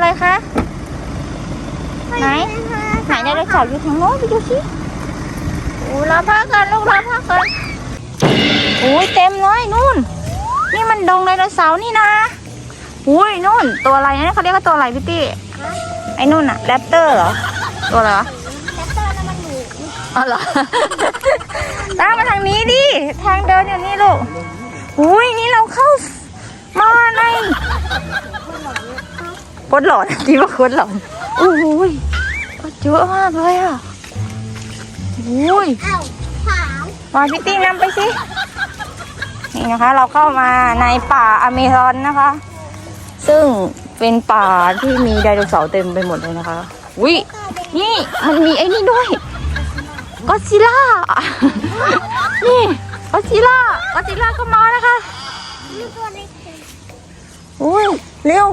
ไหนไหนไดโนเสาร์อยู่ทางโน้นไปดูสิโอ้รอพักกันลูกรอพักกันโอ้ยเต็มเลยนู่น นี่มันดงไดโนเสาร์นี่นะอุ้ยนู่น ตัวอะไรนะเขาเรียกว่าตัวอะไรพี่ตี้ไอ้นู่นอะแรปเตอร์เหรอ ตัวอะไรวะแรปเตอร์น้ำมันหมูอ๋อเหรอตามมาทางนี้ดิ ทางเดินอยู่นี่ลูกอุ้ยนี่เราเข้ามา โคตรหลอนคิดว่าโคตรหลอนอุ้ยเยอะมากเลยอะอุ้ยเอ้าถามาพี่ติ้งนำไปสิ นี่นะคะ เราเข้ามาในป่าอเมซอนนะคะ ซึ่งเป็นป่าที่มีไดโนเสาร์เต็มไปหมดเลยนะคะวินี่มันมีไอ้นี่ด้วยก็ซิล่า นี่ก็ซิล่าก็ซิล่าก็มานะคะอุ้ยเร็ว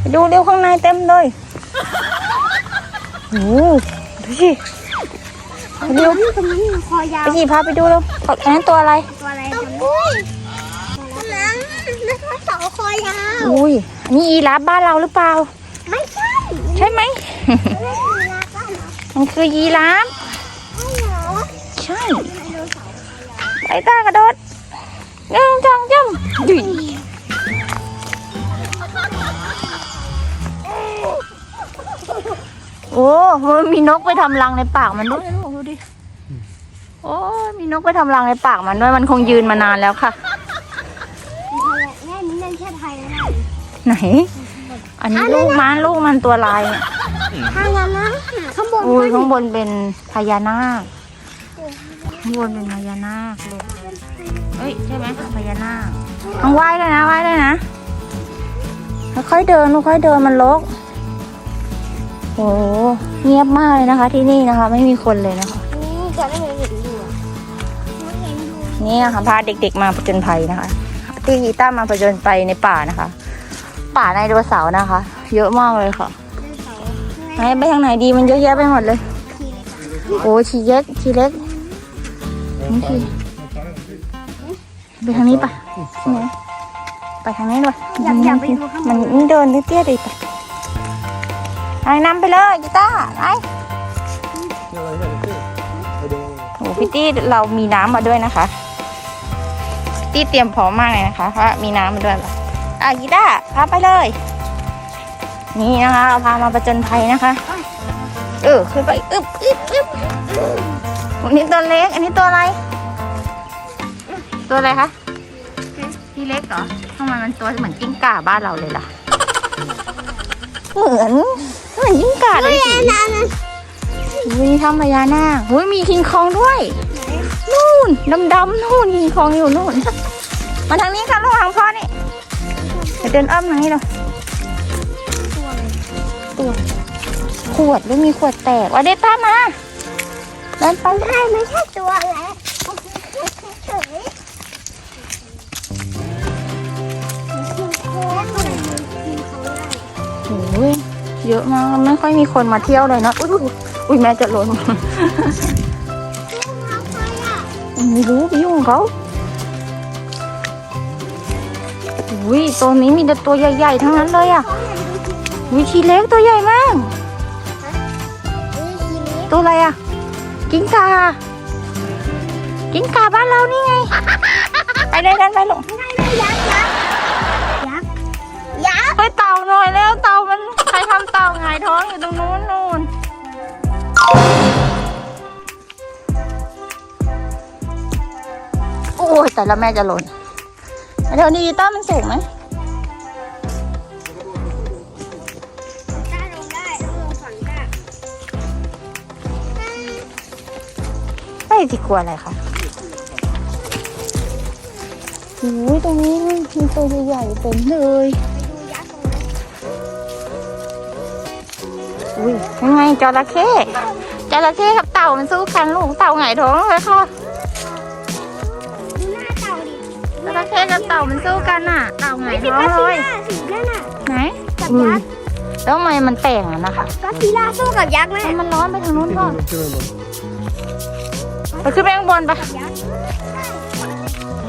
ไปดูเร็วข้างในเต็มเลยโอ้โหดูสิเร็วนี่ตรงนี้คอยาวไปสิพาไปดูเร็วอันนั้นตัวอะไร ตัวอะไรตัวอุ้ยตัวนั้นนั่นคือเสาคอยาวอุ้ยอันนี้ยีราฟบ้านเราหรือเปล่า ไม่ใช่ ใช่ไหมไม่ใช่ยีราฟบ้านเหรอมันคือยีราฟใช่เหรอใช่ไดโนเสาร์ไอ้ตากระโดดหนึ่งสองจ้ำดุย โอ้มันมีนกไปทำรังในปากมันด้วยนะลูกดูดิ โอ้มีนกไปทำรังในปากมันด้วยมันคงยืนมานานแล้วค่ะ แม่นี่นั่นแค่ไทยนะไหน อันนี้ลูกมันลูกมันตัวลายเนี่ยทางนั้นนะข้างบนอุ้ยข้างบนเป็นพญานาคข้างบนเป็นพญานาคลูกเอ้ยใช่ไหมพญานาคต้องไหว้เลยนะไหว้เลยนะค่อยๆเดินค่อยๆเดินมันลก โอ้เงียบมากเลยนะคะ ที่นี่นะคะ ไม่มีคนเลยนะคะ นี่จะได้เห็นอยู่ไม่เห็นอยู่นี่ค่ะพาเด็กๆมาผจญภัยนะคะที่กีต้ามาผจญไปในป่านะคะ ป่าในดวเสาร์นะคะ เยอะมากเลยค่ะไดโนเสาร์ไหนไปทางไหนดีมันเยอะแยะไปหมดเลยโอ้ชีเล็กชีเล็กนี่ชีไปทางนี้ปะใช่ไหมไปทางนี้ด้วยอยากอยากไปดูข้างบมันนมันเดินเตี้ยๆดิไป ไปนำไปเลยกีตาร์ไปโอ้พี่ตี้เรามีน้ำมาด้วยนะคะตี้เตรียมพร้อมมากเลยนะคะเพราะมีน้ำมาด้วยอะกีตาร์พาไปเลย นี่นะคะเราพามาประจนภัยนะคะเออขึ้นไปอึบอึบอึบอันนี้ตัวเล็ก อันนี้ตัวอะไร ตัวอะไรคะพี่เล็กเหรอทำไมมันตัวเหมือนจิ้งก่าบ้านเราเลยล่ะ เหมือน เหมือนจิ้งก่าเลยสินั่นนั่นอุ้ยทำพญานาคอุ้ยมีคิงคองด้วย นู่นดำๆนู่นคิงคองอยู่นู่น มาทางนี้ค่ะลูกทางพ่อนี่เดี๋ยวเดินอ้อมทางนี้เลยตัวขวดหรือมีขวดแตกว่าเดต้ามาเดินไปไม่ใช่ไม่ใช่ตัวแหละ เยอะมาก ไม่ค่อยมีคนมาเที่ยวเลยเนอะอุ้ยอุ้ยแม่จะหล่นไม่รู้ไปยุ่งเขาอุ้ยตัวนี้มีแต่ตัวใหญ่ๆทั้งนั้นเลยอะอุ้ยทีเล็กตัวใหญ่มากตัวอะไรอะ กิ้งกา กิ้งกาบ้านเรานี่ไง ไปเลยกันไปลง หน่อยแล้วเต่ามันใครทำเต่าหงายท้องอยู่ตรงนู้นนู่นโอ้ยแต่ละแม่จะหล่นเดี๋ยวนี้กีต้าร์มันสูงไหมกล้าลงได้ต้องลงฝั่งก้าไม่สิกลัวอะไรคะโอ้ยตรงนี้มีตัวใหญ่ๆเต็มเลย อุ้ยยังไงจระเข้จระเข้กับเต่ามันสู้กันลูกเต่าหงายท้องเลยค่ะดูหน้าเต่าดิจระเข้กับเต่ามันสู้กันน่ะ เต่าหงายสิท้องก็เลซียล่าสินั่นน่ะไหนกับอุ้ยยักษ์แล้วทำไมมันแต่งอะนะคะก็ซีล่าสู้กับยักษ์แม่มันร้อนไปทางนู้นก่อนไปขึ้นไปข้างบนไปยักษ์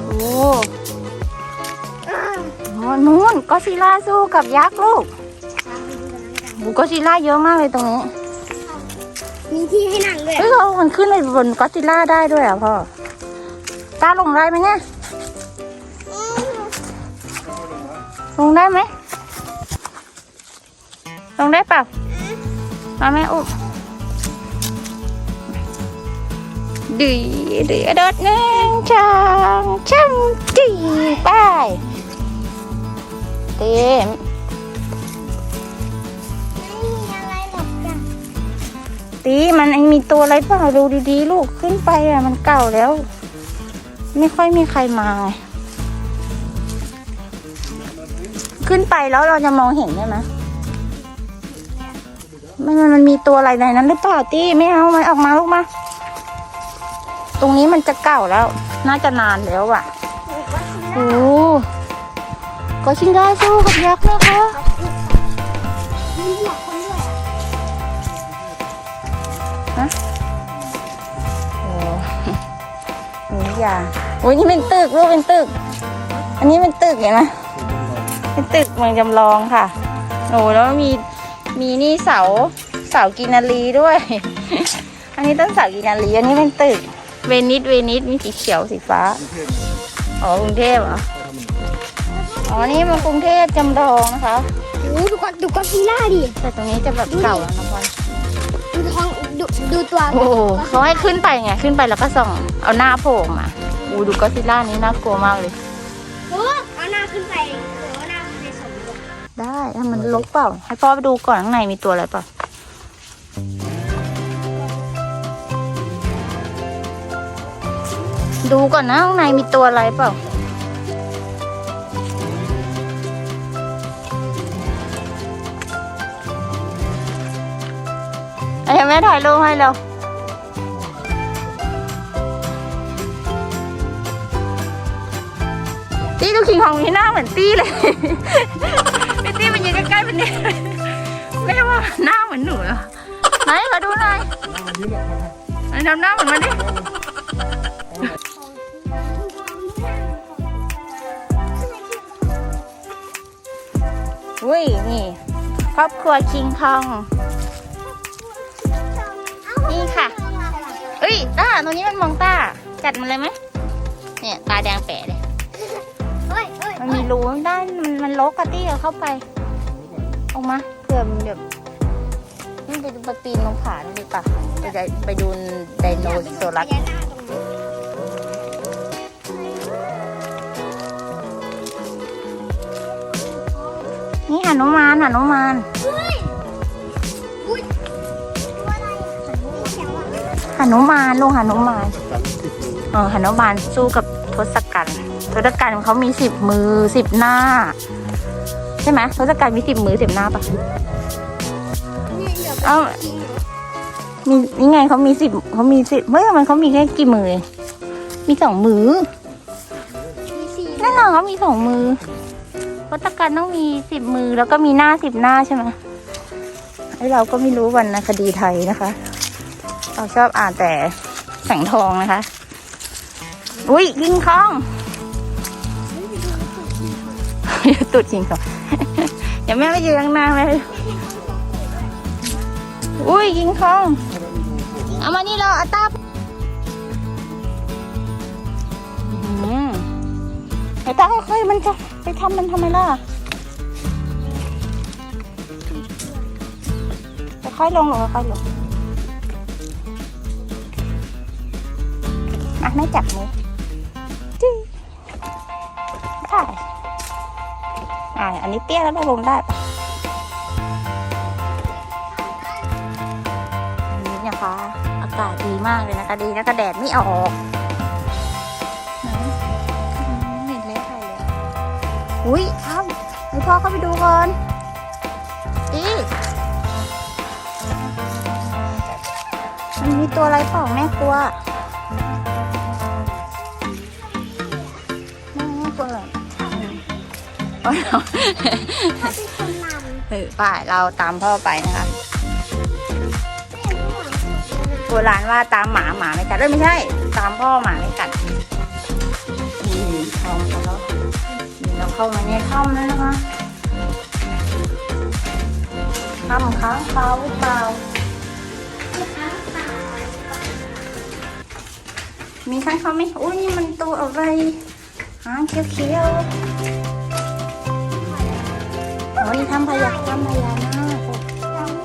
โอ้โหนู้นก็ซิล่าสู้กับยักษ์ลูก โอ้ก็ซิล่าเยอะมากเลยตรงนี้เมีที่ให้นั่งด้วยเฮ้ยเรามันขึ้นไปบนก็อดซิลล่าได้ด้วยเหรอะพ่อตาลงได้ไหมเนี่ยลงได้ไหมลงได้เปล่ามาแม่อุ้มดีดีกระโดดหนึ่งช่างช่างจีไปเต็มไม่ ตีมันมีตัวอะไรเปล่าดูดีๆ ลูกขึ้นไปอะ มันเก่าแล้ว ไม่ค่อยมีใครมา ขึ้นไปแล้วเราจะมองเห็นใช่ไหมมันมันมันมีตัวอะไรในนั้นหรือเปล่าตี้ไม่เอามันออกมาลูกมา ตรงนี้มันจะเก่าแล้ว น่าจะนานแล้วอะโอ้ก็ชิงได้สู้กับยักษ์นะคะ อย่าโอ้ยนี่เป็นตึกลูกเป็นตึก อันนี้เป็นตึกเห็นไหมเป็นตึกเมืองจำลองค่ะโอ้แล้วมีมีนี่เสาเสากินนารีด้วย อันนี้ต้นเสากินนารีอันนี้เป็นตึก เวนิสเวนิสมีสีเขียวสีฟ้าอ๋อกรุงเทพเหรออ๋อนี่มันกรุงเทพจำลองนะคะ โอ้ดูก่อนดูก็อดซิลล่าดิแต่ตรงนี้จะแบบเก่าแล้วนะพ่อดูท้อง ดูดูตัวโอ้โหเขาให้ขึ้นไปไงขึ้นไปแล้วก็ส่อง เอาหน้าโผล่มาอูดูก็อดซิลล่านี้น่ากลัวมากเลยโอ้เอาหน้าขึ้นไปเดี๋ยวเอาหน้าขึ้นไปสมบูรณ์ได้ถ้ามันลกเปล่า ให้พ่อไปดูก่อนข้างในมีตัวอะไรเปล่าดูก่อนนะข้างในมีตัวอะไรเปล่า ไอ้แม่ถ่ายรูปให้เราตี้ดูคิงของมีหน้าเหมือนตี้เลยพี่ตี้มันยืนใกล้ๆเป็นเนี่ยแม่ว่าหน้าเหมือนหนูเหรอไหนมาดูหน่อยไหนทำหน้าเหมือนมันดิอุ้ยนี่ครอบครัวคิงคอง นี่ค่ะ เอ้ยต้าตรงนี้มันมองต้ากัดมันเลยไหมเนี่ยตาแดงแปะเลยเฮ้ยเฮ้ยมันมีรูด้านมันมันลกกะตี้เอาเข้าไป ออกมาเผื่อมันแบบนี่ไปดูไปปีนลงผาดูดีป่ะไปไดไปดูไดโนเสารัสพญานาคตรงนี้นี่หนุมานหนุมาน หนุมานลุงหนุมานเออหนุมานสู้กับทศกัณฐ์ทศกัณฐ์เขามีสิบมือสิบหน้า ใช่ไหมทศกัณฐ์มีสิบมือสิบหน้าปะนี่เดี๋ยวเอ้าจริงเหรอมีนี่ไงเขามีสิบเขามีสิบเฮ้ยมันเขามีแค่กี่มือ มีสองมือแน่นอนเขามีสองมือวัตกันต้องมีสิบมือแล้วก็มีหน้าสิบหน้าใช่ไหมไอเราก็ไม่รู้วรรณคดีไทยนะคะ เราชอบอ่านแต่แสงทองนะคะ อุ้ยกิงคองตุดจริงค่ะเดี๋ยวแม่ไปยืนข้างหน้าแม่อุ้ยกิงคอง เอามานี่เราอาตาอืมไอ้ตาค่อยๆมันจะไปทำมันทำไมล่ะจะค่อยลงหรอค่อยลง อะไม่จับมือจี้ได้อ่าอันนี้เตี้ยแล้วลงได้ปะอันนี้นะคะ อากาศดีมากเลยนะคะดีแล้วก็แดดไม่ออกนไม่เห็นเลยใครเลยอุ้ยเอ้าให้พ่อเข้าไปดูก่อนดีมันมีตัวอะไรเปล่าแม่กลัว โอ้ยพ่อเป็นคนนำเออไป่าเราตามพ่อไปนะคะไม่เห็นหัวโบราณว่าตามหมาหมาไม่กัดเอ้ยไม่ใช่ ตามพ่อหมาไม่กัดนี่ทองเขาแล้วนี่เราเข้ามาในถ้ำแล้วนะคะถ้ำค้างคาวหรือเปล่ามีข้างเขาไหมอุ้ยนี่มันตัวอะไรหางเขียวๆ โอ้นี่ทำพยาทำพยานาค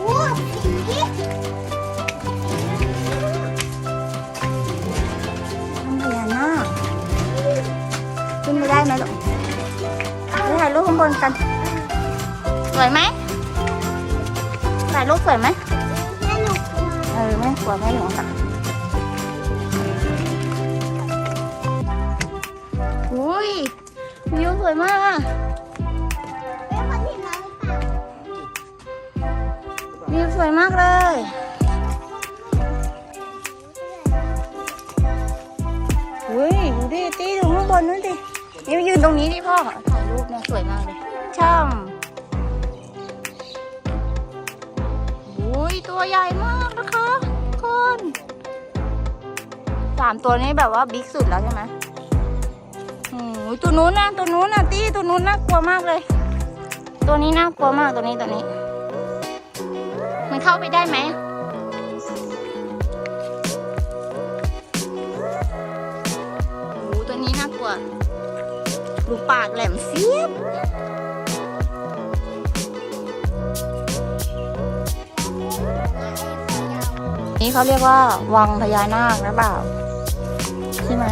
โอ้สีทำพญานาคขึ้นไปได้ไหมลูกไปถ่ายรูปข้างบนกัน สวยไหมถ่ายรูปสวยไหมแม่กลัวเออไม่กลัวไม่หลงค่ะอุ้ยวิวสวยมาก ตรงนี้ดิพ่อถ่ายรูปเนี่ยสวยมากเลย ช่ำอุ้ยตัวใหญ่มากนะคะทุกคนสามตัวนี้แบบว่าบิ๊กสุดแล้วใช่ไหมโอ้ยตัวนู้นนะตัวนู้นนะตี้ตัวนู้นน่ากลัวมากเลย ตัวนี้น่ากลัวมากตัวนี้ตัวนี้ มันเข้าไปได้ไหม ดูปากแหลมเสียบนี่เขาเรียกว่าวังพญานาคหรือเปล่าใช่ไหม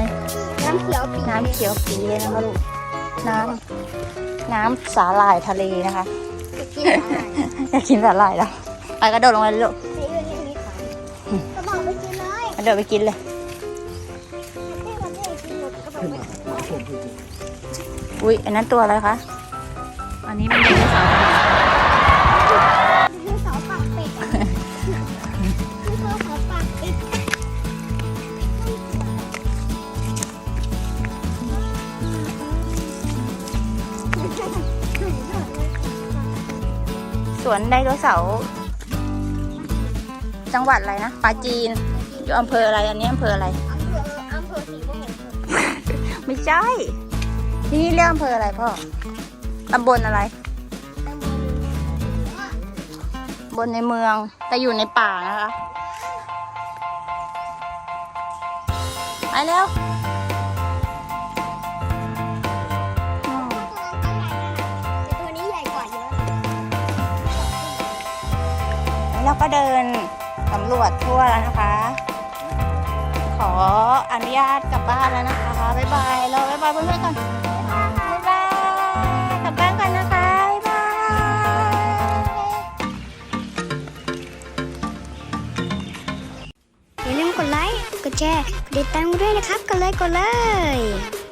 น้ำเขียวปีน้ำเขียวปีเลยนะคะลูกน้ำน้ำสาหร่ายทะเลนะคะจะกินอะไรอยากกินสาหร่ายแล้วไปกระโดดลงไปเลยลูกในเรื่องนี้ขายกระบอกไปกินเลยกระโดดไปกินเลย มดกระบอกไปกินอุ้ยอันนั้นตัวอะไรคะ อันนี้เป็นไดโนเสาร์คือเสาปากเป็ดคือเสาปากเป็ดสวนไดโนเสาร์จังหวัดอะไรนะปราจีนอยู่อำเภออะไร อันนี้อำเภออะไร อำเภออำเภอสีม่วง ไม่ใช่ ที่นี่เรียกอำเภออะไรพ่อตำบลอะไรบนในเมืองแต่อยู่ในป่านะคะไปเร็วอืมตัวนี้ใหญ่กว่าเยอะแล้วเราก็เดินสำรวจทั่วแล้วนะคะ ขออนุญาตกลับบ้านแล้วนะคะ บ๊ายบาย เราบ๊ายบายเพื่อนๆก่อน บ๊ายบาย กลับบ้านกันนะคะ บ๊ายบายอย่าลืมกดไลค์ กดแชร์ กดติดตามด้วยนะครับ กดเลย กดเลย